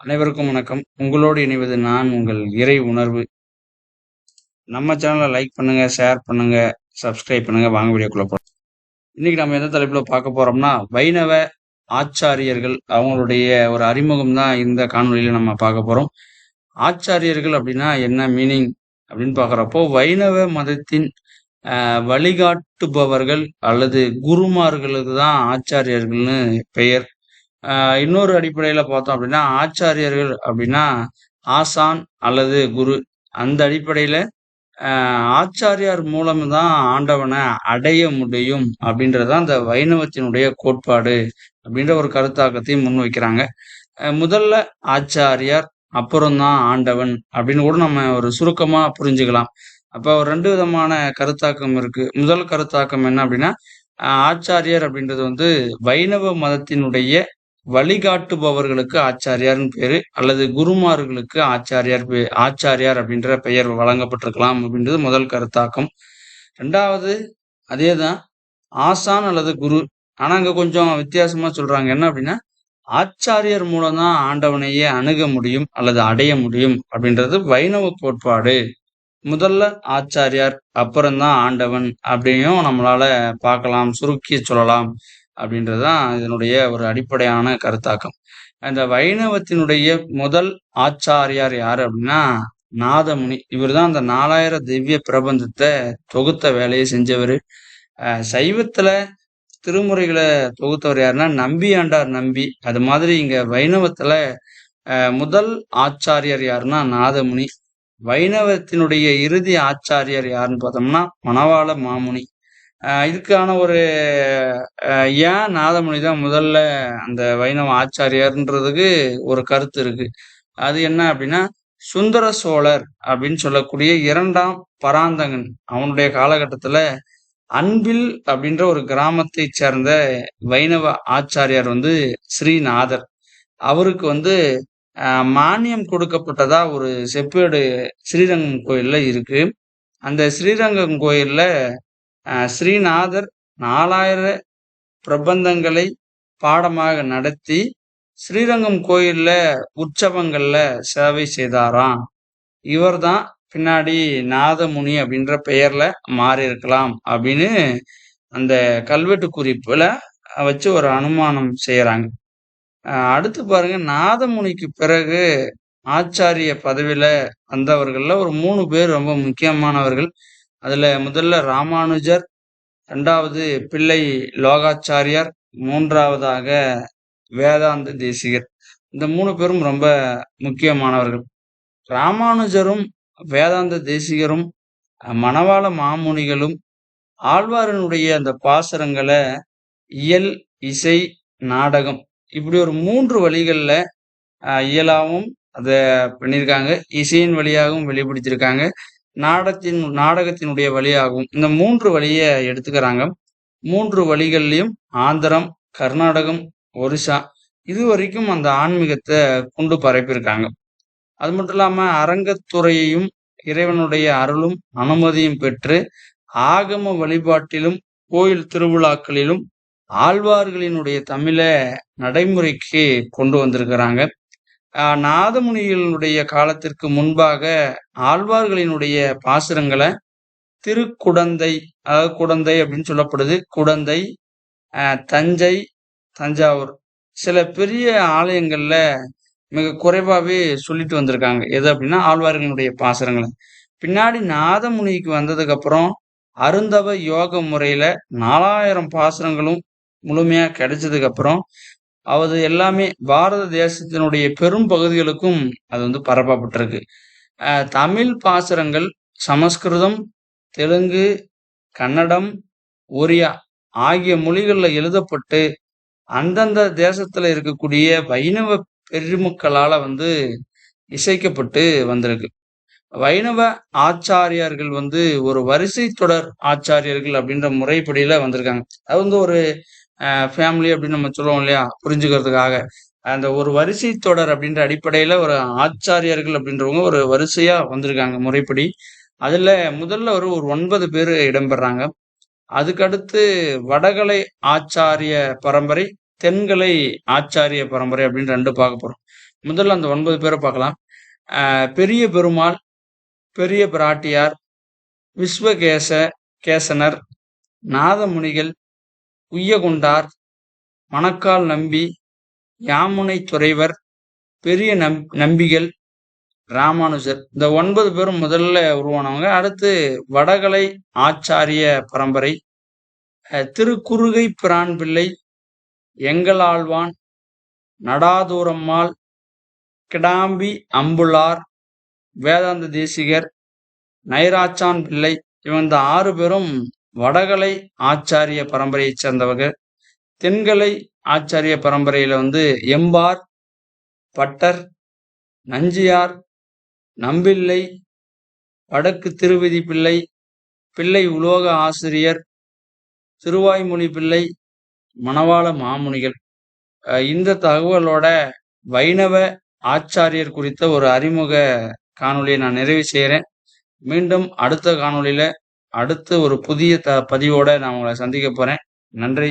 அனைவருக்கும் வணக்கம். உங்களோடு இணைவது நான் உங்கள் இறை உணர்வு. நம்ம சேனலை லைக் பண்ணுங்க ஷேர் பண்ணுங்க சப்ஸ்கிரைப் பண்ணுங்க. வாங்க வீடியோக்குள்ள போகலாம் இன்னைக்கு நம்ம எந்த தலைப்புல பார்க்க போறோம்னா வைணவ ஆச்சாரியர்கள் அவங்களுடைய ஒரு அறிமுகம் தான் இந்த காணொலியில நம்ம பார்க்க போறோம். ஆச்சாரியர்கள் அப்படின்னா என்ன மீனிங் அப்படின்னு பார்க்குறப்போ வைணவ மதத்தின் வழிகாட்டுபவர்கள் அல்லது குருமார்களுக்கு தான் ஆச்சாரியர்கள்னு பெயர் இன்னொரு அடிப்படையில பார்த்தோம் அப்படின்னா ஆச்சாரியர்கள் அப்படின்னா ஆசான் அல்லது குரு. அந்த அடிப்படையில ஆச்சாரியார் மூலம்தான் ஆண்டவனை அடைய முடியும் அப்படின்றதான் அந்த வைணவத்தினுடைய கோட்பாடு அப்படின்ற ஒரு கருத்தாக்கத்தையும் முன்வைக்கிறாங்க. வைக்கிறாங்க முதல்ல ஆச்சாரியார் அப்புறம்தான் ஆண்டவன் அப்படின்னு கூட நம்ம ஒரு சுருக்கமா புரிஞ்சுக்கலாம். அப்போ ஒரு ரெண்டு விதமான கருத்தாக்கம் இருக்கு. முதல் கருத்தாக்கம் என்ன அப்படின்னா ஆச்சாரியர் அப்படின்றது வந்து வைணவ மதத்தினுடைய வழிகாட்டுபவர்களுக்கு ஆச்சாரியார்னு பேரு அல்லது குருமார்களுக்கு ஆச்சாரியார் பே- ஆச்சாரியார் அப்படின்ற பெயர் வழங்கப்பட்டிருக்கலாம் அப்படின்றது முதல் கருத்தாக்கம். ரெண்டாவது அதேதான் ஆசான் அல்லது குரு. ஆனா அங்க கொஞ்சம் வித்தியாசமா சொல்றாங்க. என்ன அப்படின்னா ஆச்சாரியர் மூலம் தான் ஆண்டவனையே அணுக முடியும் அல்லது அடைய முடியும் அப்படின்றது வைணவ கோட்பாடு. முதல்ல ஆச்சாரியார் அப்புறம்தான் ஆண்டவன் அப்படியும் நம்மளால பார்க்கலாம் சுருக்கி சொல்லலாம். அப்படின்றதுதான் இதனுடைய ஒரு அடிப்படையான கருத்தாக்கம். அந்த வைணவத்தினுடைய முதல் ஆச்சாரியார் யார் அப்படின்னா நாதமுனி. இவர்தான் அந்த நாலாயிரம் திவ்ய பிரபந்தத்தை தொகுத்த வேலையை செஞ்சவர். சைவத்துல திருமுறைகளை தொகுத்தவர் யாருன்னா நம்பி ஆண்டார் நம்பி. அது மாதிரி இங்க வைணவத்துல முதல் ஆச்சாரியர் யாருன்னா நாதமுனி. வைணவத்தினுடைய இறுதி ஆச்சாரியர் யாருன்னு பார்த்தோம்னா மணவாள மாமுனி. இதுக்கான ஒரு ஏன் நாதமுனி தான் முதல்ல அந்த வைணவ ஆச்சாரியார்ன்றதுக்கு ஒரு கருத்து இருக்கு. அது என்ன அப்படின்னா சுந்தர சோழர் அப்படின்னு சொல்லக்கூடிய இரண்டாம் பராந்தகன் அவனுடைய காலகட்டத்துல அன்பில் அப்படின்ற ஒரு கிராமத்தை சேர்ந்த வைணவ ஆச்சாரியார் வந்து ஸ்ரீநாதர். அவருக்கு வந்து மானியம் கொடுக்கப்பட்டதா ஒரு செப்பேடு ஸ்ரீரங்கம் கோயில்ல இருக்கு. அந்த ஸ்ரீரங்கம் கோயில்ல ஸ்ரீநாதர் நாலாயிர பிரபந்தங்களை பாடமாக நடத்தி ஸ்ரீரங்கம் கோயில்ல உற்சவங்கள்ல சேவை செய்தாராம். இவர்தான் பின்னாடி நாதமுனி அப்படின்ற பெயர்ல மாறி இருக்கலாம் அப்படின்னு அந்த கல்வெட்டு குறிப்புல வச்சு ஒரு அனுமானம் செய்யறாங்க. அடுத்து பாருங்க நாதமுனிக்கு பிறகு ஆச்சாரிய பதவியில வந்தவர்கள்ல ஒரு மூணு பேர் ரொம்ப முக்கியமானவர்கள் அதுல முதல்ல ராமானுஜர் ரெண்டாவது பிள்ளை லோகாச்சாரியார் மூன்றாவதாக வேதாந்த தேசிகர். இந்த மூணு பேரும் ரொம்ப முக்கியமானவர்கள். ராமானுஜரும் வேதாந்த தேசிகரும் மணவாள மாமுனிகளும் ஆழ்வாரனுடைய அந்த பாசரங்களை இயல் இசை நாடகம் இப்படி ஒரு மூன்று வழிகள்ல அஹ், இயலாவும் அதை பண்ணியிருக்காங்க இசையின் வழியாகவும் வெளிப்படுத்தியிருக்காங்க நாடகத்தின் நாடகத்தினுடைய வழியாகும் இந்த மூன்று வழியை எடுத்துக்கிறாங்க. மூன்று வழிகள்லையும் ஆந்திரம் கர்நாடகம் ஒரிசா இது வரைக்கும் அந்த ஆன்மீகத்தை கொண்டு பரப்பியிருக்காங்க. அது மட்டும் இல்லாம அரங்கத்துறையையும் இறைவனுடைய அருளும் அனுமதியும் பெற்று ஆகம வழிபாட்டிலும் கோயில் திருவிழாக்களிலும் ஆழ்வார்களினுடைய தமிழை நடைமுறைக்கு கொண்டு வந்திருக்கிறாங்க. நாதமுனிகளுடைய காலத்திற்கு முன்பாக ஆழ்வார்களினுடைய பாசுரங்களை திருக்குடந்தை அதாவது குடந்தை அப்படின்னு சொல்லப்படுது. குடந்தை தஞ்சை தஞ்சாவூர். சில பெரிய ஆலயங்கள்ல மிக குறைவாவே சொல்லிட்டு வந்திருக்காங்க. எது அப்படின்னா ஆழ்வார்களினுடைய பாசுரங்களை. பின்னாடி நாதமுனிக்கு வந்ததுக்கு அப்புறம் அருந்தவ யோக முறையில நாலாயிரம் பாசுரங்களும் முழுமையா கிடைச்சதுக்கு அப்புறம் அது எல்லாமே பாரத தேசத்தினுடைய பெரும் பகுதிகளுக்கும் அது வந்து பரப்பப்பட்டிருக்கு. தமிழ் பாசுரங்கள் சமஸ்கிருதம் தெலுங்கு கன்னடம் ஒரியா ஆகிய மொழிகள்ல எழுதப்பட்டு அந்தந்த தேசத்துல இருக்கக்கூடிய வைணவ பெருமக்களால வந்து இசைக்கப்பட்டு வந்திருக்கு. வைணவ ஆச்சாரியார்கள் வந்து ஒரு வரிசை தொடர் ஆச்சாரியர்கள் அப்படின்ற முறைப்படியில வந்திருக்காங்க. அது வந்து ஒரு ஃபேமிலி அப்படின்னு நம்ம சொல்லுவோம் இல்லையா? புரிஞ்சுக்கிறதுக்காக. அந்த ஒரு வரிசை தொடர் அப்படின்ற அடிப்படையில ஒரு ஆச்சாரியர்கள் அப்படின்றவங்க ஒரு வரிசையா வந்திருக்காங்க முறைப்படி. அதுல முதல்ல ஒரு ஒரு ஒன்பது பேர் இடம்பெறாங்க. அதுக்கடுத்து வடகலை ஆச்சாரிய பரம்பரை தென்கலை ஆச்சாரிய பரம்பரை அப்படின்னு ரெண்டு பார்க்க போறோம். முதல்ல அந்த ஒன்பது பேரை பார்க்கலாம். பெரிய பெருமாள் பெரிய பிராட்டியார் விஸ்வகேச கேசனர் நாதமுனிகள் உய்யகுண்டார். மணக்கால் நம்பி யாமுனை துறைவர் பெரிய நம் நம்பிகள் ராமானுஜர். இந்த ஒன்பது பேரும் முதல்ல உருவானவங்க. அடுத்து வடகலை ஆச்சாரிய பரம்பரை. திருக்குறுகை பிரான் பிள்ளை எங்களாழ்வான் நடாதூரம்மாள் கிடாம்பி அம்புலார் வேதாந்த தேசிகர் நைராச்சான் பிள்ளை. இவங்க இந்த ஆறு பேரும் வடகலை ஆச்சாரிய பரம்பரையைச் சேர்ந்தவங்க. தென்கலை ஆச்சாரிய பரம்பரையில வந்து எம்பார் பட்டர் நஞ்சியார் நம்பிள்ளை வடக்கு திருவிதி பிள்ளை பிள்ளை உலோக ஆசிரியர் திருவாய்மொழி பிள்ளை மணவாள மாமுனிகள். இந்த தகவலோட வைணவ ஆச்சாரியர் குறித்த ஒரு அறிமுக காணொலியை நான் நிறைவு செய்கிறேன் மீண்டும் அடுத்த காணொளியில அடுத்து ஒரு புதிய த பதிவோட நான் உங்களை சந்திக்க போறேன். நன்றி.